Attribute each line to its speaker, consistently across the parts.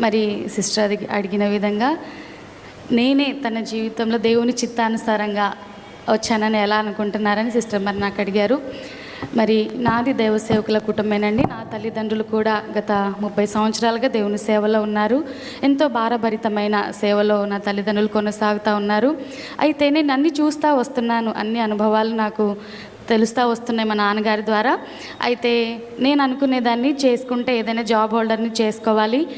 Speaker 1: మరి సిస్టర్ అది అడిగిన విధంగా నేనే తన జీవితంలో దేవుని చిత్తానుసారంగా వచ్చానని ఎలా అనుకుంటున్నారని సిస్టర్ మరి నాకు అడిగారు. మరి నాది దైవ సేవకుల కుటుంబమేనండి నా తల్లిదండ్రులు కూడా గత ముప్పై సంవత్సరాలుగా దేవుని సేవలో ఉన్నారు. ఎంతో భారభరితమైన సేవలో నా తల్లిదండ్రులు కొనసాగుతూ ఉన్నారు. అయితే నేను అన్ని చూస్తూ వస్తున్నాను అన్ని అనుభవాలు నాకు తెలుస్తూ వస్తున్నాయి మా నాన్నగారి ద్వారా. అయితే నేను అనుకునేదాన్ని చేసుకుంటే ఏదైనా జాబ్ హోల్డర్ని చేసుకోవాలి.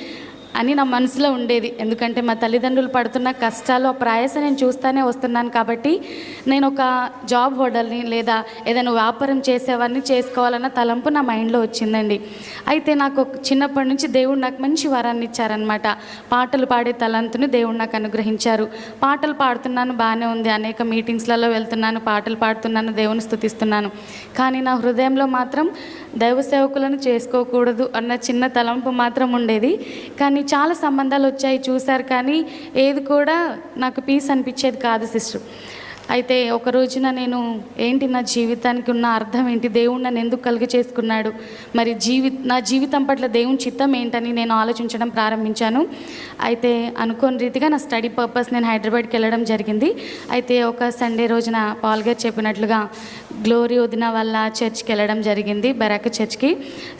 Speaker 1: అని నా మనసులో ఉండేది. ఎందుకంటే మా తల్లిదండ్రులు పడుతున్న కష్టాలు ఆ ప్రయాస నేను చూస్తూనే వస్తున్నాను కాబట్టి నేను ఒక జాబ్ హోటల్ని లేదా ఏదైనా వ్యాపారం చేసేవారిని చేసుకోవాలన్న తలంపు నా మైండ్లో వచ్చిందండి. అయితే నాకు చిన్నప్పటి నుంచి దేవుడు నాకు మంచి వరాన్ని ఇచ్చారనమాట పాటలు పాడే తలంతుని దేవుడు నాకు అనుగ్రహించారు. పాటలు పాడుతున్నాను బాగానే ఉంది. అనేక మీటింగ్స్లలో వెళ్తున్నాను పాటలు పాడుతున్నాను దేవుని స్థుతిస్తున్నాను. కానీ నా హృదయంలో మాత్రం దైవ సేవకులను చేసుకోకూడదు అన్న చిన్న తలంపు మాత్రం ఉండేది. కానీ చాలా సంబంధాలు వచ్చాయి చూశారు కానీ ఏది కూడా నాకు పీస్ అనిపించేది కాదు సిస్టర్ అయితే ఒక రోజున నేను ఏంటి నా జీవితానికి ఉన్న అర్థం ఏంటి? దేవుడు నన్ను ఎందుకు కలుగ చేసుకున్నాడు? మరి జీవి నా జీవితం పట్ల దేవుని చిత్తం ఏంటని నేను ఆలోచించడం ప్రారంభించాను. అయితే అనుకోని రీతిగా నా స్టడీ పర్పస్ నేను హైదరాబాద్కి వెళ్ళడం జరిగింది. అయితే ఒక సండే రోజున పాల్ గారు చెప్పినట్లుగా గ్లోరీ వదిన వల్ల చర్చ్కి వెళ్ళడం జరిగింది బెరాక చర్చ్కి.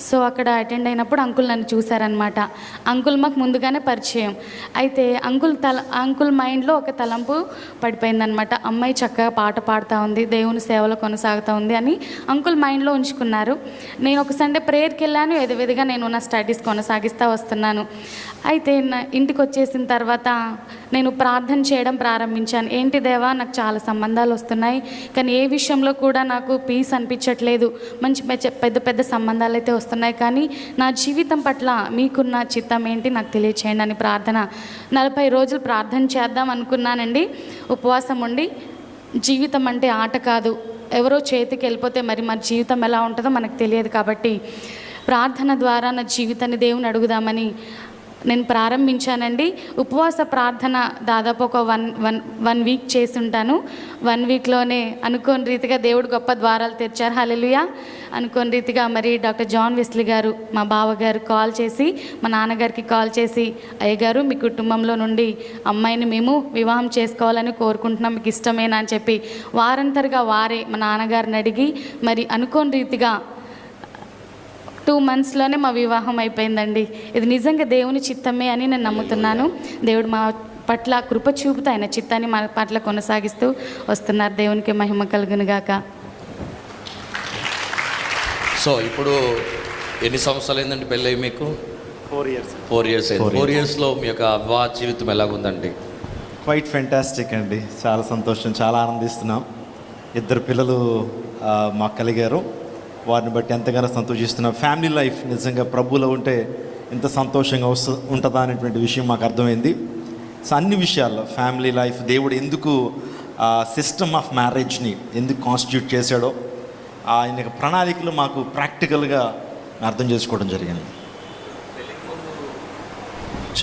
Speaker 1: సో అక్కడ అటెండ్ అయినప్పుడు అంకుల్ నన్ను చూశారనమాట అంకుల్ మాకు ముందుగానే పరిచయం. అయితే అంకుల్ తల అంకుల్ మైండ్లో ఒక తలంపు పడిపోయిందనమాట అమ్మాయి చక్కగా పాట పాడుతూ ఉంది దేవుని సేవలో కొనసాగుతూ ఉంది అని అంకుల్ మైండ్లో ఉంచుకున్నారు. నేను ఒక సండే ప్రేయర్కి వెళ్ళాను ఎదువిధిగా నేను నా స్టడీస్ కొనసాగిస్తూ వస్తున్నాను. అయితే నా ఇంటికి వచ్చేసిన తర్వాత నేను ప్రార్థన చేయడం ప్రారంభించాను. ఏంటి దేవా నాకు చాలా సంబంధాలు వస్తున్నాయి కానీ ఏ విషయంలో కూడా నాకు పీస్ అనిపించట్లేదు. మంచి పెద్ద పెద్ద పెద్ద సంబంధాలు అయితే వస్తున్నాయి కానీ నా జీవితం పట్ల మీకున్న చిత్తం ఏంటి నాకు తెలియచేయండి అని ప్రార్థన నలభై రోజులు ప్రార్థన చేద్దాం అనుకున్నానండి. ఉపవాసం ఉండి జీవితం అంటే ఆట కాదు. ఎవరో చేతికి వెళ్ళిపోతే మరి మన జీవితం ఎలా ఉంటుందో మనకు తెలియదు కాబట్టి ప్రార్థన ద్వారా నా జీవితాన్ని దేవుని అడుగుదామని నేను ప్రారంభించానండి. ఉపవాస ప్రార్థన దాదాపు ఒక వన్ వన్ వన్ వీక్ చేసి ఉంటాను వన్ వీక్లోనే అనుకోని రీతిగా దేవుడు గొప్ప ద్వారాలు తెరిచారు. హల్లెలూయా. అనుకోని రీతిగా మరి డాక్టర్ జాన్ వెస్లీ గారు మా బావగారు కాల్ చేసి మా నాన్నగారికి కాల్ చేసి అయ్యగారు మీ కుటుంబంలో నుండి అమ్మాయిని మేము వివాహం చేసుకోవాలని కోరుకుంటున్నాం. మీకు ఇష్టమేనా? అని చెప్పి వారంతరుగా వారే మా నాన్నగారిని అడిగి మరి అనుకోని రీతిగా టూ మంత్స్లోనే మా వివాహం అయిపోయిందండి. ఇది నిజంగా దేవుని చిత్తమే అని నేను నమ్ముతున్నాను. దేవుడు మా పట్ల కృప చూపుతూ ఆయన చిత్తాన్ని మా పట్ల కొనసాగిస్తూ వస్తున్నారు. దేవునికి మహిమ కలుగును గాక.
Speaker 2: సో ఇప్పుడు ఎన్ని సంవత్సరాలు అయిందండి పెళ్ళి అయ్యి మీకు?
Speaker 3: Four years
Speaker 2: four years four ఇయర్స్లో మీ యొక్క వివాహ జీవితం ఎలాగుందండి?
Speaker 3: క్వైట్ ఫెంటాస్టిక్ అండి. చాలా సంతోషం చాలా ఆనందిస్తున్నాం. ఇద్దరు పిల్లలు మాకు కలిగారు. వారిని బట్టి ఎంతగానో సంతోషిస్తున్నాం. ఫ్యామిలీ లైఫ్ నిజంగా ప్రభులో ఉంటే ఎంత సంతోషంగా వస్తు ఉంటుందా అనేటువంటి విషయం మాకు అర్థమైంది. సో అన్ని విషయాల్లో ఫ్యామిలీ లైఫ్ దేవుడు ఎందుకు సిస్టమ్ ఆఫ్ మ్యారేజ్ని ఎందుకు కాన్స్టిట్యూట్ చేశాడో ఆయన ప్రణాళికలు మాకు ప్రాక్టికల్గా అర్థం చేసుకోవడం జరిగింది.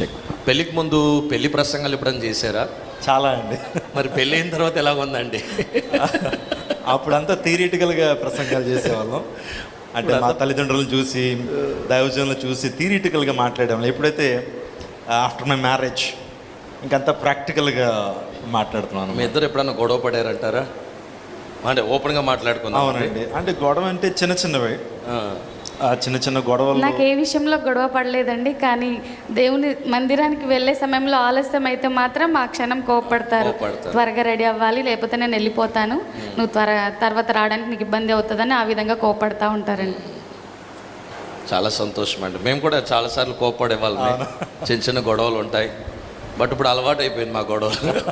Speaker 2: చెక్ పెళ్ళికి ముందు పెళ్ళి ప్రసంగాలు ఎప్పుడైనా చేశారా?
Speaker 3: చాలా అండి.
Speaker 2: మరి పెళ్ళి అయిన తర్వాత ఎలాగుందండి?
Speaker 3: అప్పుడంతా థియరిటికల్గా ప్రసంగాలు చేసేవాళ్ళం. అంటే మా తల్లిదండ్రులను చూసి దైవజనులను చూసి థియరిటికల్గా మాట్లాడేవాళ్ళం. ఎప్పుడైతే ఆఫ్టర్ మై మ్యారేజ్ ఇంకంతా ప్రాక్టికల్గా మాట్లాడుతున్నాను
Speaker 2: మీ ఇద్దరు ఎప్పుడైనా గొడవ పడారంటారా? అంటే ఓపెన్గా మాట్లాడుకుందాం
Speaker 3: అవునండి. అంటే గొడవ అంటే చిన్న చిన్నవి. చిన్న చిన్న గొడవలు
Speaker 1: నాకు ఏ విషయంలో గొడవ పడలేదండి కానీ దేవుని మందిరానికి వెళ్ళే సమయంలో ఆలస్యం అయితే మాత్రం ఆ క్షణం కోపడతారు
Speaker 2: కోప్పడతారు.
Speaker 1: త్వరగా రెడీ అవ్వాలి లేకపోతే నేను వెళ్ళిపోతాను. నువ్వు త్వర తర్వాత రావడానికి నీకు ఇబ్బంది అవుతుందని ఆ విధంగా కోపడతా ఉంటారండి.
Speaker 2: చాలా సంతోషం అండి మేము కూడా చాలాసార్లు కోప్పడే వాళ్ళమే. చిన్న చిన్న గొడవలు ఉంటాయి. బట్ ఇప్పుడు అలవాటు అయిపోయింది మా గొడవలు.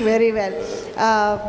Speaker 4: Well. Uh,